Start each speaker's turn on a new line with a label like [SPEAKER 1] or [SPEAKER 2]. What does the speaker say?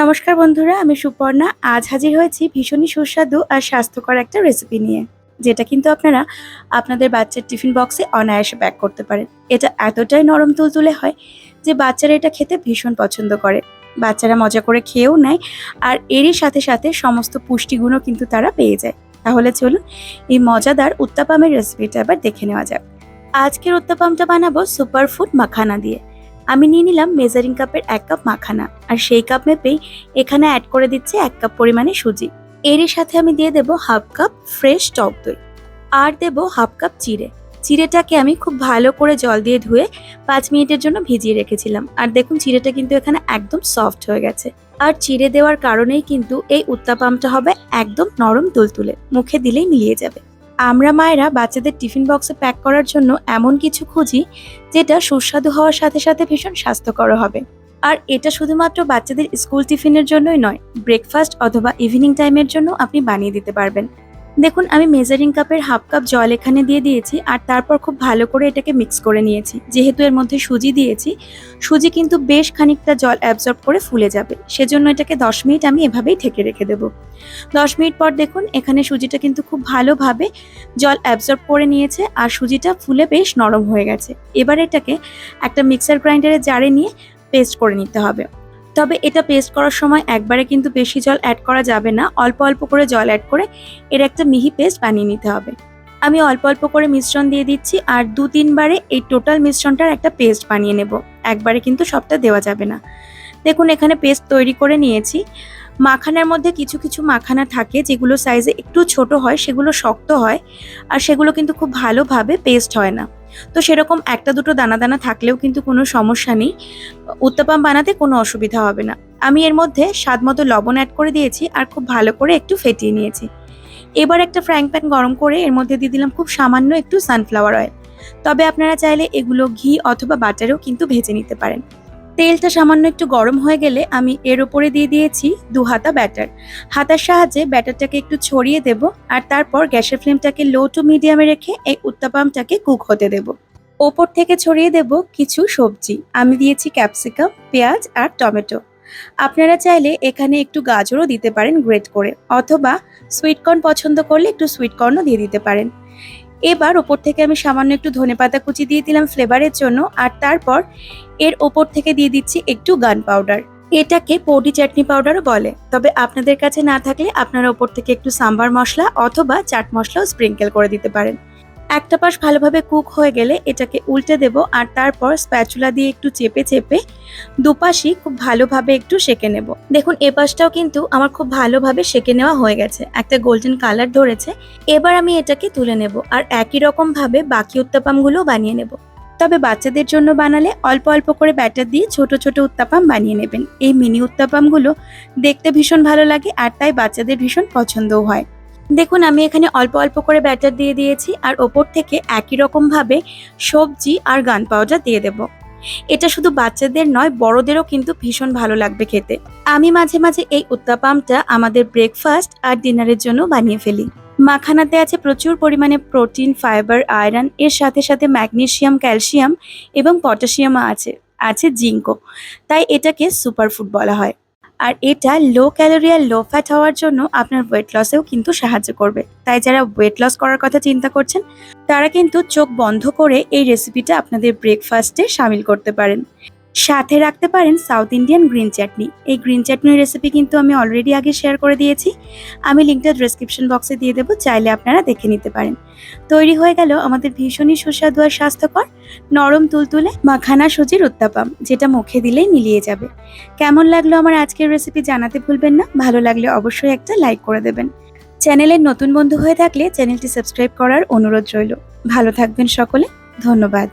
[SPEAKER 1] নমস্কার বন্ধুরা, আমি সুপর্ণা। আজ হাজির হয়েছি ভীষণই সুস্বাদু আর স্বাস্থ্যকর একটা রেসিপি নিয়ে, যেটা কিন্তু আপনারা আপনাদের বাচ্চার টিফিন বক্সে অনায়াসে প্যাক করতে পারেন। এটা এতটাই নরম তুলতুলে হয় যে বাচ্চারা এটা খেতে ভীষণ পছন্দ করে। বাচ্চারা মজা করে খেয়েও নেয় আর এরই সাথে সাথে সমস্ত পুষ্টিগুণও কিন্তু তারা পেয়ে যায়। তাহলে চলুন এই মজাদার উত্তাপামের রেসিপিটা এবার দেখে নেওয়া যাক। আজকের উত্তাপামটা বানাবো সুপারফুড মাখানা দিয়ে। আমি নিয়ে নিলাম মেজারিং কাপের এক কাপ মাখানা, আর সেই কাপ মেপেই এখানে অ্যাড করে দিচ্ছি এক কাপ পরিমাণে সুজি। এরই সাথে আমি দিয়ে দেবো হাফ কাপ ফ্রেশ টক দই, আর দেবো হাফ কাপ চিড়ে। চিড়েটাকে আমি খুব ভালো করে জল দিয়ে ধুয়ে পাঁচ মিনিটের জন্য ভিজিয়ে রেখেছিলাম, আর দেখুন চিড়েটা কিন্তু এখানে একদম সফট হয়ে গেছে। আর চিড়ে দেওয়ার কারণেই কিন্তু এই উত্তাপামটা হবে একদম নরম তুলতুলে, মুখে দিলেই মিলিয়ে যাবে। আমরা মায়েরা বাচ্চাদের টিফিন বক্সে প্যাক করার জন্য এমন কিছু খুঁজি যেটা সুস্বাদু হওয়ার সাথে সাথে ভীষণ স্বাস্থ্যকর হবে। আর এটা শুধুমাত্র বাচ্চাদের স্কুল টিফিনের জন্যই নয়, ব্রেকফাস্ট অথবা ইভিনিং টাইমের জন্য আপনি বানিয়ে দিতে পারবেন। দেখুন, আমি মেজারিং কাপের হাফ কাপ জল এখানে দিয়ে দিয়েছি আর তারপর খুব ভালো করে এটাকে মিক্স করে নিয়েছি। যেহেতু এর মধ্যে সুজি দিয়েছি, সুজি কিন্তু বেশ খানিকটা জল অ্যাবজর্ব করে ফুলে যাবে। সেজন্য এটাকে দশ মিনিট আমি এভাবেই ঢেকে রেখে দেবো। দশ মিনিট পর দেখুন, এখানে সুজিটা কিন্তু খুব ভালোভাবে জল অ্যাবজর্ব করে নিয়েছে আর সুজিটা ফুলে বেশ নরম হয়ে গেছে। এবার এটাকে একটা মিক্সার গ্রাইন্ডারে জারে নিয়ে পেস্ট করে নিতে হবে। তবে এটা পেস্ট করার সময় একবারে কিন্তু বেশি জল অ্যাড করা যাবে না। অল্প অল্প করে জল অ্যাড করে এর একটা মিহি পেস্ট বানিয়ে নিতে হবে। আমি অল্প অল্প করে মিশ্রণ দিয়ে দিচ্ছি আর দু তিনবারে এই টোটাল মিশ্রণটার একটা পেস্ট বানিয়ে নেব। একবারে কিন্তু সবটা দেওয়া যাবে না। দেখুন, এখানে পেস্ট তৈরি করে নিয়েছি। মাখানার মধ্যে কিছু কিছু মাখানা থাকে যেগুলো সাইজে একটু ছোট হয়, সেগুলো শক্ত হয় আর সেগুলো কিন্তু খুব ভালোভাবে পেস্ট হয় না। তো সেরকম একটা দুটো দানা দানা থাকলেও কিন্তু কোনো সমস্যা নেই। উত্তাপাম বানাতে কোনো অসুবিধা হবে না। আমি এর মধ্যে স্বাদ মতো লবণ অ্যাড করে দিয়েছি আর খুব ভালো করে একটু ফেটিয়ে নিয়েছি। এবার একটা ফ্রাইং প্যান গরম করে এর মধ্যে দিয়ে দিলাম খুব সামান্য একটু সানফ্লাওয়ার অয়েল তবে আপনারা চাইলে এগুলো ঘি অথবা বাটারেও কিন্তু ভেজে নিতে পারেন। তেলটা সামান্য একটু গরম হয়ে গেলে আমি এর ওপরে দিয়ে দিয়েছি দু হাতা ব্যাটার। হাতার সাহায্যে ব্যাটারটাকে একটু ছড়িয়ে দেব আর তারপর গ্যাসের ফ্লেমটাকে লো টু মিডিয়ামে রেখে এই উত্তাপামটাকে কুক হতে দেব। ওপর থেকে ছড়িয়ে দেব কিছু সবজি। আমি দিয়েছি ক্যাপসিকাম, পেঁয়াজ আর টমেটো। আপনারা চাইলে এখানে একটু গাজরও দিতে পারেন গ্রেট করে, অথবা সুইটকর্ন পছন্দ করলে একটু সুইটকর্নও দিয়ে দিতে পারেন। এবার ওপর থেকে আমি সামান্য একটু ধনে পাতা কুচি দিয়ে দিলাম ফ্লেভারের জন্য, আর তারপর এর ওপর থেকে দিয়ে দিচ্ছি একটু গান পাউডার। এটাকে পৌডি চাটনি পাউডারও বলে। তবে আপনাদের কাছে না থাকলে আপনারা ওপর থেকে একটু সাম্বার মশলা অথবা চাট মশলাও স্প্রিঙ্কেল করে দিতে পারেন। একটা পাশ ভালোভাবে কুক হয়ে গেলে এটাকে উল্টে দেব আর তারপর স্প্যাচুলা দিয়ে একটু চেপে চেপে দুপাশই খুব ভালোভাবে একটু সেকে নেব। দেখুন, এ পাশটাও কিন্তু আমার খুব ভালোভাবে সেকে নেওয়া হয়ে গেছে। একটা গোল্ডেন কালার ধরেছে। এবার আমি এটাকে তুলে নেব আর একই রকম ভাবে বাকি উত্তাপামগুলো বানিয়ে নেব। তবে বাচ্চাদের জন্য বানালে অল্প অল্প করে ব্যাটার দিয়ে ছোট ছোট উত্তাপাম বানিয়ে নেবেন। এই মিনি উত্তাপামগুলো দেখতে ভীষণ ভালো লাগে আর তাই বাচ্চাদের ভীষণ পছন্দও হয়। দেখুন, আমি এখানে অল্প অল্প করে ব্যাটার দিয়ে দিয়েছি আর ওপর থেকে একই রকম ভাবে সবজি আর গান পাউডার দিয়ে দেব। এটা শুধু বাচ্চাদের নয়, বড়দেরও কিন্তু ভীষণ ভালো লাগবে খেতে। আমি মাঝে মাঝে এই উত্তাপামটা আমাদের ব্রেকফাস্ট আর ডিনারের জন্য বানিয়ে ফেলি। মাখানাতে আছে প্রচুর পরিমাণে প্রোটিন, ফাইবার, আয়রন, এর সাথে সাথে ম্যাগনেশিয়াম, ক্যালসিয়াম এবং পটাশিয়ামও আছে আছে জিঙ্কও। তাই এটাকে সুপারফুড বলা হয়। আর এটা লো ক্যালোরি আর লো ফ্যাট হওয়ার জন্য আপনার ওয়েট লসেও কিন্তু সাহায্য করবে। তাই যারা ওয়েট লস করার কথা চিন্তা করছেন, তারা কিন্তু চোখ বন্ধ করে এই রেসিপিটা আপনাদের ব্রেকফাস্টে সামিল করতে পারেন। সাথে রাখতে পারেন সাউথ ইন্ডিয়ান গ্রিন চাটনি এই গ্রিন চাটনির রেসিপি কিন্তু আমি অলরেডি আগে শেয়ার করে দিয়েছি। আমি লিঙ্কটা ডিসক্রিপশন বক্সে দিয়ে দেবো, চাইলে আপনারা দেখে নিতে পারেন। তৈরি হয়ে গেল আমাদের ভীষণই সুস্বাদু আর স্বাস্থ্যকর নরম তুলতুলে মাখানা সুজির উত্তাপাম, যেটা মুখে দিলেই মিলিয়ে যাবে। কেমন লাগল আমার আজকের রেসিপি জানাতে ভুলবেন না। ভালো লাগলে অবশ্যই একটা লাইক করে দেবেন। চ্যানেলের নতুন বন্ধু হয়ে থাকলে চ্যানেলটি সাবস্ক্রাইব করার অনুরোধ রইল। ভালো থাকবেন সকলে। ধন্যবাদ।